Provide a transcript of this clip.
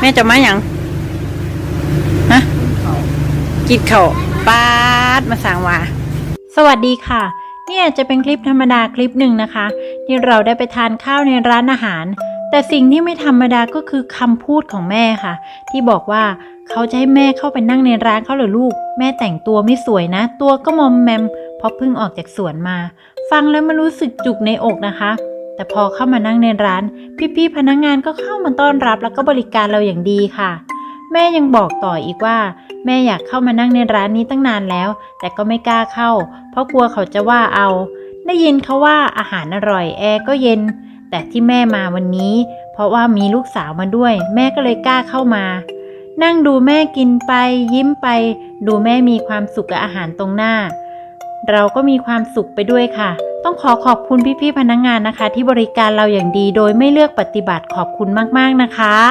แม่จะมาหยังฮะกินข้าวปาดมาสั่งว่า สวัสดีค่ะ เนี่ยจะเป็นคลิปธรรมดาคลิปหนึ่งนะคะ ที่เราได้ไปทานข้าวในร้านอาหาร แต่สิ่งที่ไม่ธรรมดาก็คือคำพูดของแม่ค่ะ ที่บอกว่าเขาจะให้แม่เข้าไปนั่งในร้านเขาเหรอลูก แม่แต่งตัวไม่สวยนะ ตัวก็มอมแมมเพราะเพิ่งออกจากสวนมา ฟังแล้วมันรู้สึกจุกในอกนะคะ แต่พอเข้ามานั่งในร้าน พี่ๆพนักงานก็เข้ามาต้อนรับแล้วก็บริการเราอย่างดีค่ะ แม่ยังบอกต่ออีกว่า แม่อยากเข้ามานั่งในร้านนี้ตั้งนานแล้ว แต่ก็ไม่กล้าเข้า เพราะกลัวเขาจะว่าเอา ได้ยินเขาว่าอาหารอร่อยแอร์ก็เย็น แต่ที่แม่มาวันนี้ เพราะว่ามีลูกสาวมาด้วย แม่ก็เลยกล้าเข้ามา นั่งดูแม่กินไป ยิ้มไป ดูแม่มีความสุขกับอาหารตรงหน้า เราก็มีความสุขไปด้วยค่ะ ต้องขอขอบคุณพี่ๆพนักงานนะคะ ที่บริการเราอย่างดีโดยไม่เลือกปฏิบัติขอบคุณมากๆนะคะ